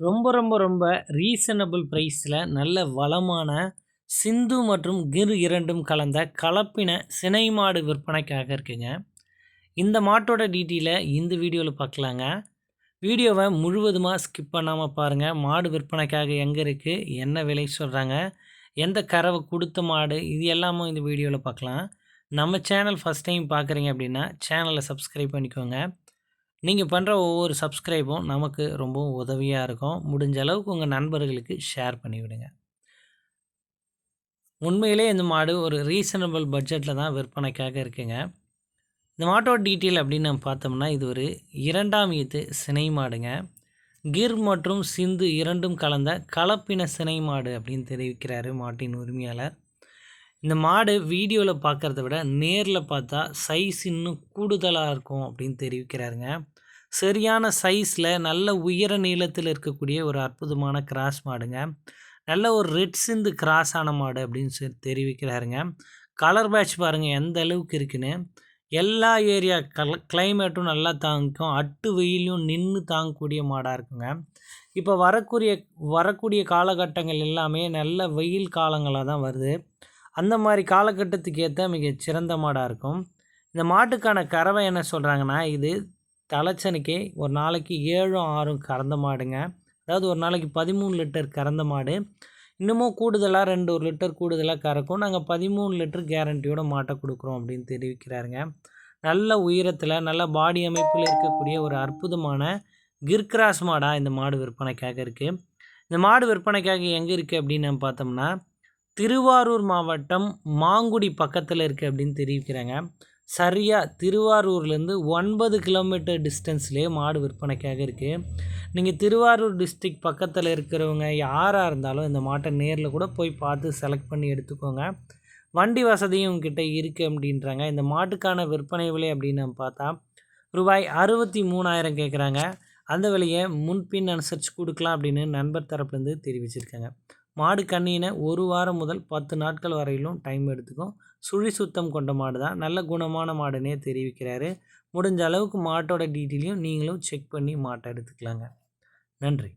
ரொம்ப ரொம்ப ரொம்ப ரீசனபிள் ப்ரைஸில் நல்ல வளமான சிந்து மற்றும் கிர் இரண்டும் கலந்த கலப்பின சினை மாடு விற்பனைக்காக இருக்குங்க. இந்த மாட்டோட டீட்டெயிலை இந்த வீடியோவில் பார்க்கலாங்க வீடியோவை முழுவதுமாக ஸ்கிப் பண்ணாமல் பாருங்கள் மாடு விற்பனைக்காக எங்கே இருக்குது என்ன விலை சொல்கிறாங்க எந்த கறவை கொடுத்த மாடு? இது எல்லாமும் இந்த வீடியோவில் பார்க்கலாம் நம்ம சேனல் ஃபஸ்ட் டைம் பார்க்குறீங்க அப்படின்னா சேனலை சப்ஸ்கிரைப் பண்ணிக்கோங்க. நீங்கள் பண்ணுற ஒவ்வொரு சப்ஸ்கிரைபும் நமக்கு ரொம்பவும் உதவியாக இருக்கும். முடிஞ்ச அளவுக்கு உங்கள் நண்பர்களுக்கு ஷேர் பண்ணிவிடுங்க உண்மையிலே இந்த மாடு ஒரு ரீசனபிள் பட்ஜெட்டில் தான் விற்பனைக்காக இருக்குங்க. இந்த மாட்டோட டீட்டெயில் அப்படின்னு நம்ம பார்த்தோம்னா இது ஒரு இரண்டாம் ஈத்து சினை மாடுங்க. கிர் மற்றும் சிந்து இரண்டும் கலந்த கலப்பின சினை மாடு அப்படின்னு தெரிவிக்கிறாரு மாட்டின் உரிமையாளர். இந்த மாடு வீடியோவில் பார்க்குறத விட நேரில் பார்த்தா சைஸ் இன்னும் கூடுதலாக இருக்கும் அப்படின்னு தெரிவிக்கிறாருங்க. சரியான சைஸில் நல்ல உயர நீளத்தில் இருக்கக்கூடிய ஒரு அற்புதமான கிராஸ் மாடுங்க. நல்ல ஒரு ரெட் சிந்து கிராஸ் ஆன மாடு அப்படின்னு சொல்லி தெரிவிக்கிறாருங்க. கலர் பேட்ச் பாருங்கள் எந்த அளவுக்கு இருக்குன்னு. எல்லா ஏரியா கல கிளைமேட்டும் நல்லா தாங்கிக்கும் அட்டு வெயிலையும் நின்று தாங்கக்கூடிய மாடாக இருக்குங்க. இப்போ வரக்கூடிய வரக்கூடிய காலகட்டங்கள் எல்லாமே நல்ல வெயில் காலங்களாக தான் வருது. அந்த மாதிரி காலகட்டத்துக்கு ஏற்ற மிக சிறந்த மாடாக இருக்கும். இந்த மாட்டுக்கான கறவை என்ன சொல்கிறாங்கன்னா இது தலைச்சனுக்கே ஒரு நாளைக்கு ஏழும் ஆறும் கறந்த மாடுங்க. அதாவது ஒரு நாளைக்கு பதிமூணு லிட்டர் கறந்த மாடு. இன்னமும் கூடுதலாக ரெண்டு ஒரு லிட்டர் கூடுதலாக கறக்கும். நாங்கள் பதிமூணு லிட்டர் கேரண்டியோட மாட்டை கொடுக்குறோம் அப்படின்னு தெரிவிக்கிறாருங்க. நல்ல உயரத்தில் நல்ல பாடி அமைப்பில் இருக்கக்கூடிய ஒரு அற்புதமான கிர்கிராஸ் மாடாக இந்த மாடு விற்பனைக்காக இருக்குது இந்த மாடு விற்பனைக்காக எங்கே இருக்குது அப்படின்னு நம்ம பார்த்தோம்னா திருவாரூர் மாவட்டம் மாங்குடி பக்கத்தில் இருக்குது அப்படின்னு தெரிவிக்கிறாங்க. சரியாக திருவாரூர்லேருந்து ஒன்பது கிலோமீட்டர் டிஸ்டன்ஸ்லேயே மாடு விற்பனைக்காக இருக்குது நீங்கள் திருவாரூர் டிஸ்ட்ரிக் பக்கத்தில் இருக்கிறவங்க யாராக இருந்தாலும் இந்த மாட்டை நேரில் கூட போய் பார்த்து செலக்ட் பண்ணி எடுத்துக்கோங்க. வண்டி வசதியும் உங்ககிட்ட இருக்குது அப்படின்றாங்க. இந்த மாட்டுக்கான விற்பனை விலை அப்படின்னு நம்ம பார்த்தா ரூபாய் அறுபத்தி மூணாயிரம் கேட்குறாங்க அந்த விலையை முன்பின் அனுசரித்து கொடுக்கலாம் அப்படின்னு நண்பர் தரப்புலேருந்து தெரிவிச்சிருக்காங்க. மாடு கண்ணினை ஒரு வாரம் முதல் பத்து நாட்கள் வரையிலும் டைம் எடுத்துக்கும். சுழி சுத்தம் கொண்ட மாடு தான் நல்ல குணமான மாடுனே தெரிவிக்கிறாரு. முடிஞ்ச அளவுக்கு மாட்டோட டீட்டெயிலையும் நீங்களும் செக் பண்ணி மாட்டை எடுத்துக்கலாங்க. நன்றி.